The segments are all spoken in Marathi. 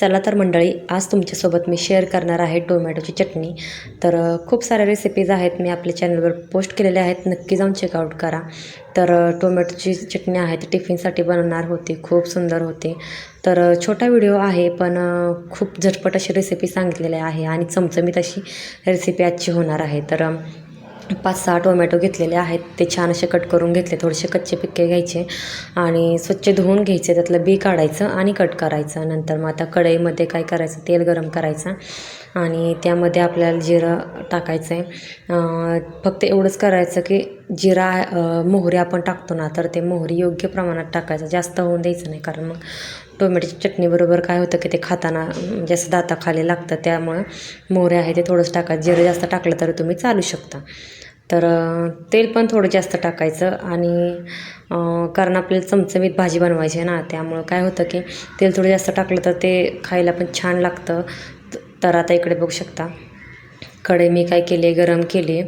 चला तर मंडळी आज तुमच्यासोबत मी शेअर करणार आहे टोमॅटोची चटणी. तर खूप साऱ्या रेसिपीज आहेत मी आपल्या चॅनलवर पोस्ट केलेल्या आहेत. नक्की जाऊन चेकआउट करा. तर टोमॅटोची चटणी आहे ती टिफिनसाठी बनवणार होती. खूप सुंदर होती. तर छोटा व्हिडिओ आहे पण खूप झटपट अशी रेसिपी सांगितलेली आहे आणि चमचमीत अशी रेसिपी आजची होणार आहे. तर पाच सहा टोमॅटो घेतलेले आहेत. ते छान असे कट करून घेतले. थोडेसे कच्चे पिक्के घ्यायचे आणि स्वच्छ धुवून घ्यायचे. त्यातलं बी काढायचं आणि कट करायचं. नंतर मग आता कढईमध्ये काय करायचं? तेल गरम करायचं आणि त्यामध्ये आपल्याला जिरं टाकायचं आहे फक्त एवढंच करायचं की जिरा मोहरी आपण टाकतो ना तर ते मोहरी योग्य प्रमाणात टाकायचं. जास्त होऊन द्यायचं नाही कारण मग टोमॅटोची चटणीबरोबर काय होतं की ते खाताना म्हणजे अं, जास्त दाताखाली लागतं त्यामुळं मोहरी आहे ते थोडंसं टाकायचं. जिरं जास्त टाकलं तर तुम्ही चालू शकता. तर तेल पण थोडं जास्त टाकायचं आणि कारण आपल्याला चमचमीत भाजी बनवायची आहे ना त्यामुळं काय होतं की तेल थोडं जास्त टाकलं तर ते खायला पण छान लागतं. तर आता इकडे बघू शकता. कढई मी काय केली गरम केली.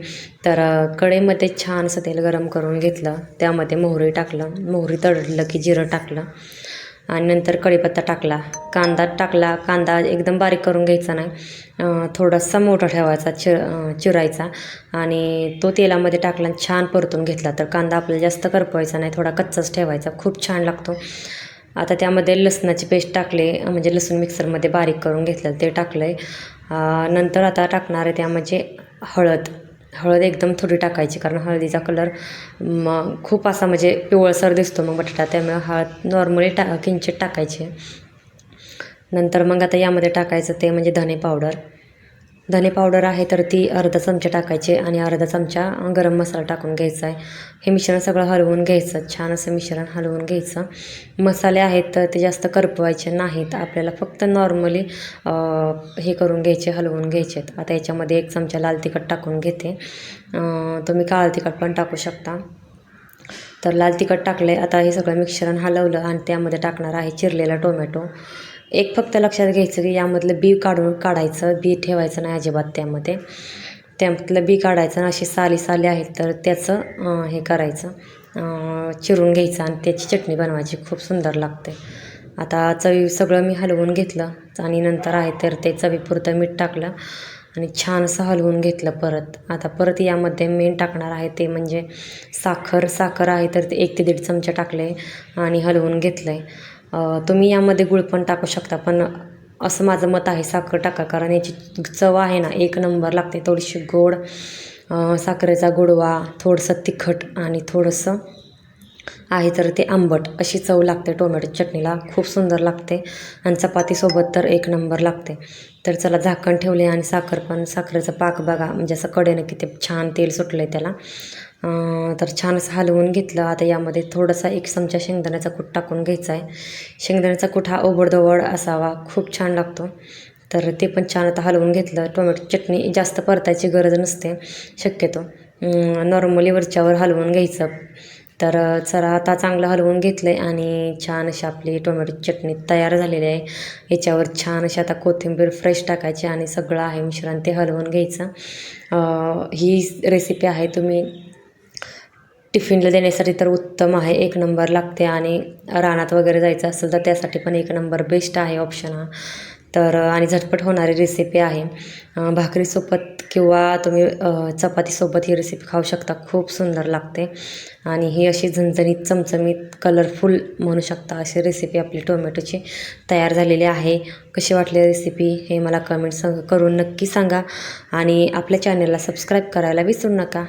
तर कढईमध्ये छान असं तेल गरम करून घेतलं. त्यामध्ये मोहरी टाकलं. मोहरी तडलं की जिरं टाकलं. आणि नंतर कढीपत्ता टाकला. कांदा टाकला. कांदा एकदम बारीक करून घ्यायचा नाही. थोडासा मोठा ठेवायचा चि चिरायचा. आणि तो तेलामध्ये टाकला आणि छान परतून घेतला. तर कांदा आपल्याला जास्त करपवायचा नाही. थोडा कच्चाच ठेवायचा. खूप छान लागतो. आता त्यामध्ये लसणाची पेस्ट टाकले म्हणजे लसूण मिक्सरमध्ये बारीक करून घेतलं ते टाकलं आहे नंतर आता टाकणार आहे त्यामध्ये हळद. हळद एकदम थोडी टाकायची कारण हळदीचा कलर मग खूप असा म्हणजे पिवळसर दिसतो मग बटाटा त्यामुळे हळद नॉर्मली टा किंचित टाकायची. नंतर मग आता यामध्ये टाकायचं ते म्हणजे धने पावडर धने पावडर आहे तर ती अर्धा चमचा टाकायची आणि अर्धा चमचा गरम मसाला टाकून घ्यायचा आहे. हे मिश्रण सगळं हलवून घ्यायचं छान असं मिश्रण हलवून घ्यायचं. मसाले आहेत तर ते जास्त करपवायचे नाहीत. आपल्याला फक्त नॉर्मली हे करून घ्यायचे हलवून घ्यायचे आता याच्यामध्ये एक चमचा लाल तिखट टाकून घेते. तुम्ही काळं तिखट पण टाकू शकता. तर लाल तिखट टाकले आता हे सगळं मिश्रण हलवलं आणि त्यामध्ये टाकणार आहे चिरलेला टोमॅटो. एक फक्त लक्षात घ्यायचं की यामधलं बी काढून काढायचं बी ठेवायचं नाही अजिबात त्यामध्ये. त्यामधलं बी काढायचं आणि अशी साली साली आहेत तर त्याचं हे करायचं चिरून घ्यायचं आणि त्याची चटणी बनवायची. खूप सुंदर लागते. आता चवी सगळं मी हलवून घेतलं आणि नंतर आहे तर ते चवीपुरतं मीठ टाकलं. आणि छान असं हलवून घेतलं परत. आता परत यामध्ये मेन टाकणार आहे ते म्हणजे साखर. साखर आहे तर ते एक ते दीड चमचा टाकले आणि हलवून घेतलं आहे तुम्ही यामध्ये गुळ पण टाकू शकता पण असं माझं मत आहे साखर टाका कारण याची चव आहे ना एक नंबर लागते. थोडीशी गोड साखरेचा गोडवा थोडंसं तिखट आणि थोडंसं आहे तर ते आंबट. अशी चव लागते टोमॅटो चटणीला. खूप सुंदर लागते. आणि चपातीसोबत तर एक नंबर लागते. तर चला झाकण ठेवले आणि साखर पण. साखरेचा पाक बघा. म्हणजे असं कडेनं किती छान तेल सुटलं आहे त्याला तर छान असं हलवून घेतलं. आता यामध्ये थोडासा एक चमचा शेंगदाण्याचा कूट टाकून घ्यायचा आहे. शेंगदाण्याचा कूट हा ओबडधोबड असावा. खूप छान लागतो. तर ते पण छान आता हलवून घेतलं. टोमॅटो चटणी जास्त परतायची गरज नसते. शक्यतो. नॉर्मली वरच्यावर हलवून घ्यायचं. तर चला आता चांगलं हलवून घेतलं आहे आणि छान अशी आपली टोमॅटोची चटणी तयार झालेली आहे. याच्यावर छान अशी आता कोथिंबीर फ्रेश टाकायची आणि सगळं आहे मिश्रण ते हलवून घ्यायचं. ही रेसिपी आहे तुम्ही टिफिनला देण्यासाठी तर उत्तम आहे एक नंबर लागते आणि रानात वगैरे जायचं असेल तर त्यासाठी पण एक नंबर बेस्ट आहे ऑप्शन हा. तर आणि झटपट होणारी रेसिपी आहे. भाकरीसोबत किंवा तुम्ही चपातीसोबत ही रेसिपी खाऊ शकता. खूप सुंदर लागते. आणि ही अशी झणझणीत चमचमीत कलरफुल म्हणू शकता अशी रेसिपी आपली टोमॅटोची तयार झालेली आहे. कशी वाटली रेसिपी हे मला कमेंट सांग करून नक्की सांगा. आणि आपल्या चॅनलला सबस्क्राईब करायला विसरू नका.